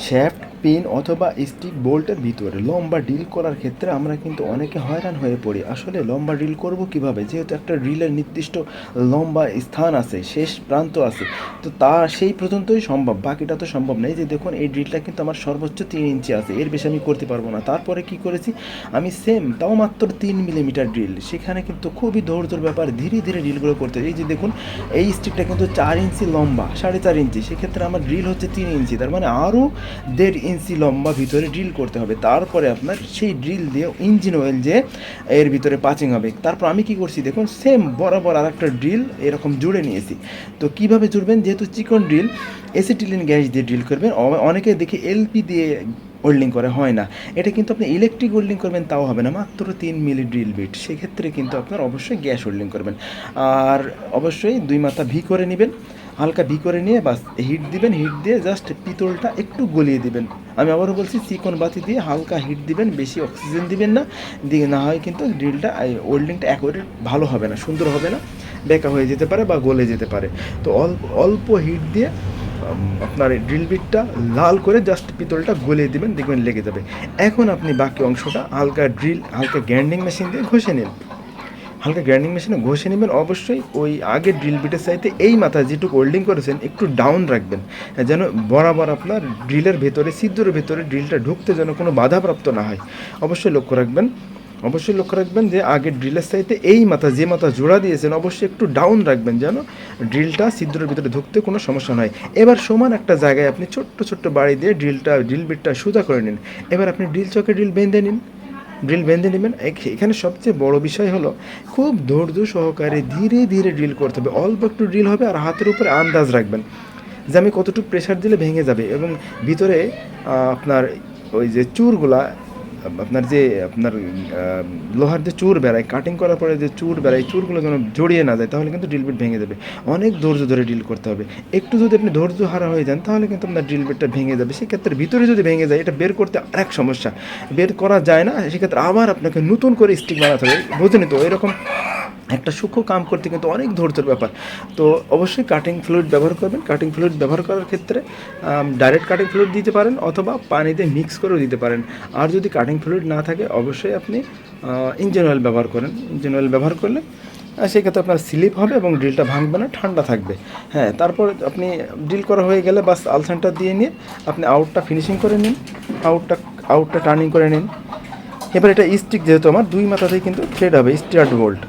Shaft pin অথবা stick বোল্টের ভিতরে লম্বা ড্রিল করার ক্ষেত্রে আমরা কিন্তু অনেকে হয়রান হয়ে পড়ি। আসলে লম্বা ড্রিল করব কীভাবে? যেহেতু একটা ড্রিলের নির্দিষ্ট লম্বা স্থান আছে, শেষ প্রান্ত আছে, তো তা সেই পর্যন্তই সম্ভব, বাকিটা তো সম্ভব নেই যে দেখুন, এই ড্রিলটা কিন্তু আমার সর্বোচ্চ তিন ইঞ্চি আছে, এর বেশি আমি করতে পারব না। তারপরে কি করেছি? আমি সেম তাও মাত্র তিন মিলিমিটার ড্রিল সেখানে কিন্তু খুবই ধৈর্যর ব্যাপার ধীরে ধীরে ড্রিলগুলো করতে। এই যে দেখুন, এই স্টিকটা কিন্তু চার ইঞ্চি লম্বা, সাড়ে চার ইঞ্চি। সেক্ষেত্রে আমার ড্রিল হচ্ছে তিন ইঞ্চি। তার মানে আরও দেড় ইঞ্চি লম্বা ভিতরে ড্রিল করতে হবে। তারপরে আপনার সেই ড্রিল দিয়ে ইঞ্জিন অয়েল যে এর ভিতরে পাচিং হবে। তারপর আমি কি করছি দেখুন সেম বরাবর আর একটা ড্রিল এরকম জুড়ে নিয়েছি। তো কীভাবে জুড়বেন? যেহেতু চিকন ড্রিল এসিটিলিন গ্যাস দিয়ে ড্রিল করবেন। অনেকে দেখি এলপি দিয়ে ওয়েল্ডিং করে, হয় না। এটা কিন্তু আপনি ইলেকট্রিক ওয়েল্ডিং করবেন, তাও হবে না। মাত্র তিন মিলি ড্রিল বিট সেক্ষেত্রে কিন্তু আপনার অবশ্যই গ্যাস ওয়েল্ডিং করবেন। আর অবশ্যই দুই মাথা ভি করে নেবেন। হালকা ভি করে নিয়ে বাস, হিট দিবেন, হিট দিয়ে জাস্ট পিতলটা একটু গলিয়ে দিবেন। আমি আবারও বলছি, চিকন বাতি দিয়ে হালকা হিট দিবেন, বেশি অক্সিজেন দিবেন না। দিয়ে না হয় কিন্তু ড্রিলটা ওয়েল্ডিংটা একবারে ভালো হবে না, সুন্দর হবে না, বেকা হয়ে যেতে পারে বা গলে যেতে পারে। তো অল্প অল্প হিট দিয়ে আপনার ড্রিল বিটটা লাল করে জাস্ট পিতলটা গলিয়ে দিবেন, দেখবেন লেগে যাবে। এখন আপনি বাকি অংশটা হালকা ড্রিল, হালকা গ্যান্ডিং মেশিন দিয়ে ঘষে নিন। হালকা গ্রাইন্ডিং মেশিনে ঘষে নেবেন। অবশ্যই ওই আগের ড্রিল বিটের চাইতে এই মাথায় যেটুকু হোল্ডিং করেছেন, একটু ডাউন রাখবেন। যেন বরাবর আপনার ড্রিলের ভেতরে সিদ্ধের ভেতরে ড্রিলটা ঢুকতে যেন কোনো বাধাপ্রাপ্ত না হয়। অবশ্যই লক্ষ্য রাখবেন, অবশ্যই লক্ষ্য রাখবেন যে আগের ড্রিলের চাইতে এই মাথা, যে মাথা জোড়া দিয়েছেন, অবশ্যই একটু ডাউন রাখবেন যেন ড্রিলটা সিদ্ধের ভিতরে ঢুকতে কোনো সমস্যা নয় এবার সমান একটা জায়গায় আপনি ছোট্ট ছোট্ট বাড়ি দিয়ে ড্রিলটা ড্রিল বিটটা সোজা করে নিন। এবার আপনি ড্রিল চকে ড্রিল বেঁধে নিন। ড্রিল বেঁধে নেবেন। এখ- এখানে সবচেয়ে বড় বিষয় হলো, খুব ধৈর্য সহকারে ধীরে ধীরে ড্রিল করতে হবে। অল্প একটু ড্রিল হবে আর হাতের উপরে আন্দাজ রাখবেন যে আমি কতটুকু প্রেশার দিলে ভেঙে যাবে এবং ভিতরে আপনার ওই যে চুরগুলা আপনার যে, আপনার লোহার যে চুর বেড়ায় কাটিং করার পরে যে চুর বেড়ায়, চুরগুলো যেন জড়িয়ে না যায়, তাহলে কিন্তু ড্রিল বিট ভেঙে যাবে অনেক ধৈর্য ধরে ড্রিল করতে হবে। একটু যদি আপনি ধৈর্য হারা হয়ে যান, তাহলে কিন্তু আপনার ড্রিল বিটটা ভেঙে যাবে। সেক্ষেত্রে ভিতরে যদি ভেঙে যায়, এটা বের করতে আরেক সমস্যা। বের করা যায় না, সেক্ষেত্রে আবার আপনাকে নতুন করে স্টিক বানাতে হবে। বুঝেনি তো? এরকম একটা সূক্ষ্ম কাম করতে কিন্তু অনেক ধৈর্যের ব্যাপার। তো অবশ্যই কাটিং ফ্লুইড ব্যবহার করবেন। কাটিং ফ্লুইড ব্যবহার করার ক্ষেত্রে ডাইরেক্ট কাটিং ফ্লুইড দিতে পারেন অথবা পানিতে মিক্স করেও দিতে পারেন। আর যদি কাটিং ফ্লুইড না থাকে, অবশ্যই আপনি ইঞ্জিন অয়েল ব্যবহার করেন। ইঞ্জিন অয়েল ব্যবহার করলে সেক্ষেত্রে আপনার স্লিপ হবে এবং ড্রিলটা ভাঙবে না, ঠান্ডা থাকবে। হ্যাঁ তারপর আপনি ড্রিল করা হয়ে গেলে বাস আলসেন্টার দিয়ে নিয়ে আপনি আউটটা ফিনিশিং করে নিন। আউটটা আউটটা টার্নিং করে নিন। এবার এটা স্টিক যেহেতু আমার, দুই মাথাতেই কিন্তু থ্রেড হবে স্টার্ট বোল্ট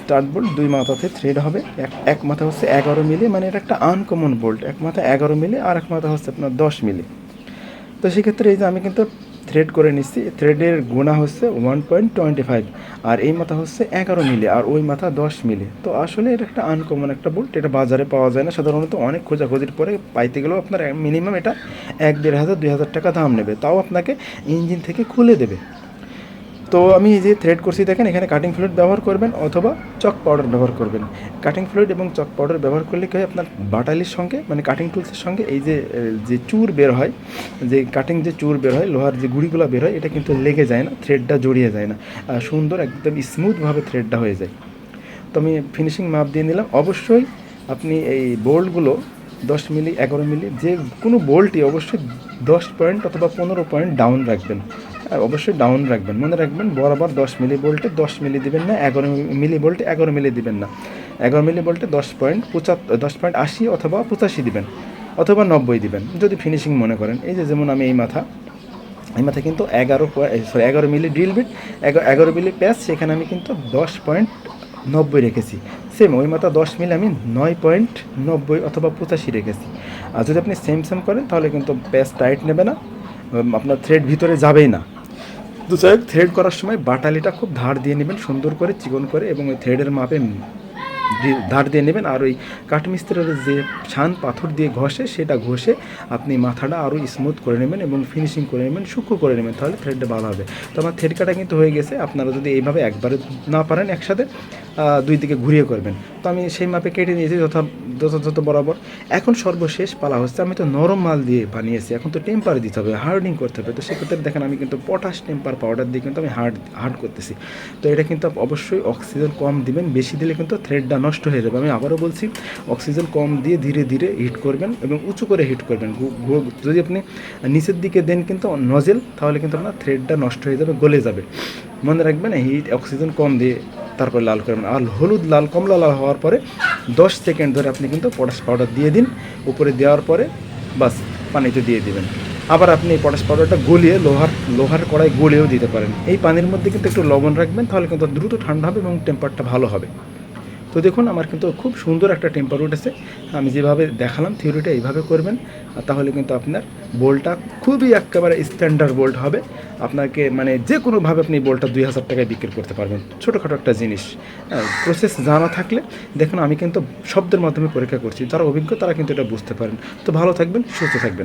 স্টার্ট বোল্ট দুই মাথাতে থ্রেড হবে। এক মাথা হচ্ছে এগারো মিলি মানে এটা একটা আনকমন বোল্ট এক মাথা এগারো মিলি আর এক মাথা হচ্ছে আপনার দশ মিলি। তো সেক্ষেত্রে এই যে আমি কিন্তু থ্রেড করে নিচ্ছি থ্রেডের গুণা হচ্ছে ওয়ান পয়েন্ট টোয়েন্টি ফাইভ আর এই মাথা হচ্ছে এগারো মিলি আর ওই মাথা দশ মিলি। তো আসলে এটা একটা আনকমন একটা বোল্ট এটা বাজারে পাওয়া যায় না। সাধারণত অনেক খোঁজাখুঁজির পরে পাইতে গেলেও আপনার মিনিমাম এটা এক, দেড় হাজার, দুই হাজার টাকা দাম নেবে। তাও আপনাকে ইঞ্জিন থেকে খুলে দেবে। তো আমি এই যে থ্রেড করছি, দেখেন এখানে কাটিং ফ্লুইড ব্যবহার করবেন অথবা চক পাউডার ব্যবহার করবেন। কাটিং ফ্লুইড এবং চক পাউডার ব্যবহার করলে কি হয়? আপনার বাটালির সঙ্গে মানে কাটিং টুলসের সঙ্গে এই যে যে চুর বের হয়, যে কাটিং যে চুর বের হয়, লোহার যে গুঁড়িগুলো বের হয়, এটা কিন্তু লেগে যায় না থ্রেডটা জড়িয়ে যায় না। সুন্দর একদম স্মুথভাবে থ্রেডটা হয়ে যায়। তো আমি ফিনিশিং মাপ দিয়ে নিলাম। অবশ্যই আপনি এই বোল্টগুলো দশ মিলি, এগারো মিলি, যে কোনো বোল্টই অবশ্যই দশ পয়েন্ট অথবা পনেরো পয়েন্ট ডাউন রাখবেন। আর অবশ্যই ডাউন রাখবেন। মনে রাখবেন বরাবর দশ মিলি বোল্টে দশ মিলি দিবেন না, এগারো মিলি বোল্টে এগারো মিলি দিবেন না। এগারো মিলি বোল্টে দশ পয়েন্ট পঁচাত্তর, দশ পয়েন্ট আশি অথবা পঁচাশি দিবেন অথবা নব্বই দিবেন। যদি ফিনিশিং মনে করেন, এই যে যেমন আমি এই মাথা, এই মাথায় কিন্তু এগারো সরি এগারো মিলি ড্রিল বিট এগারো মিলি প্যাচ সেখানে আমি কিন্তু দশ পয়েন্ট নব্বই রেখেছি। সেম ওই মাথা দশ মিলি আমি নয় পয়েন্ট নব্বই অথবা পঁচাশি রেখেছি। আর যদি আপনি সেম সেম করেন, তাহলে কিন্তু প্যাচ টাইট নেবে না আপনার থ্রেড ভিতরে যাবেই না। তো যাই থ্রেড করার সময় বাটালিটা খুব ধার দিয়ে নেবেন, সুন্দর করে, চিকন করে, এবং ওই থ্রেডের মাপে ধার দিয়ে নেবেন আর ওই কাঠমিস্ত্রির যে ছান পাথর দিয়ে ঘষে, সেটা ঘষে আপনি মাথাটা আরও স্মুথ করে নেবেন এবং ফিনিশিং করে নেবেন, সূক্ষ্ম করে নেবেন, তাহলে থ্রেডটা ভালো হবে। তো আমার থ্রেড কাটা কিন্তু হয়ে গেছে, আপনারা যদি এইভাবে একবারে না পারেন একসাথে দুই দিকে ঘুরিয়ে করবেন। তো আমি সেই মাপে কেটে নিয়েছি যথা, যথাযথ বরাবর। এখন সর্বশেষ পালা হচ্ছে, আমি তো নরম মাল দিয়ে বানিয়েছি, এখন তো টেম্পার দিতে হবে হার্ডিং করতে হবে। তো সেক্ষেত্রে দেখেন আমি কিন্তু পটাশ টেম্পার পাউডার দিয়ে কিন্তু আমি হার্ড হার্ড করতেছি। তো এটা কিন্তু অবশ্যই অক্সিজেন কম দিবেন, বেশি দিলে কিন্তু থ্রেডটা নষ্ট হয়ে যাবে। আমি আবারও বলছি অক্সিজেন কম দিয়ে ধীরে ধীরে হিট করবেন এবং উঁচু করে হিট করবেন। যদি আপনি নিচের দিকে দেন কিন্তু নজেল তাহলে কিন্তু আপনার থ্রেডটা নষ্ট হয়ে যাবে, গলে যাবে। মনে রাখবেন হিট অক্সিজেন কম দিয়ে তারপর লাল করবেন। আর হলুদ লাল, কমলা লাল হওয়ার পরে দশ সেকেন্ড ধরে আপনি কিন্তু পটাশ পাউডার দিয়ে দিন। উপরে দেওয়ার পরে বাস পানিতে দিয়ে দিবেন। আবার আপনি এই পটাশ পাউডারটা গলিয়ে লোহার লোহার কড়াই গলিয়েও দিতে পারেন। এই পানির মধ্যে কিন্তু একটু লবণ রাখবেন, তাহলে কিন্তু দ্রুত ঠান্ডা হবে এবং টেম্পারটা ভালো হবে। তো দেখুন, আমার কিন্তু খুব সুন্দর একটা টেম্পার উঠেছে আমি যেভাবে দেখালাম থিওরিটা এইভাবে করবেন তাহলে কিন্তু আপনার বোল্টটা খুবই একেবারে স্ট্যান্ডার্ড বোল্ট হবে। আপনাকে মানে যে কোনোভাবে আপনি এই বোল্টটা দুই হাজার টাকায় বিক্রি করতে পারবেন। ছোটোখাটো একটা জিনিস। প্রসেস জানা থাকলে, দেখুন, আমি কিন্তু শব্দের মাধ্যমে পরীক্ষা করছি। যারা অভিজ্ঞ, তারা কিন্তু এটা বুঝতে পারেন। তো ভালো থাকবেন, সুস্থ থাকবেন।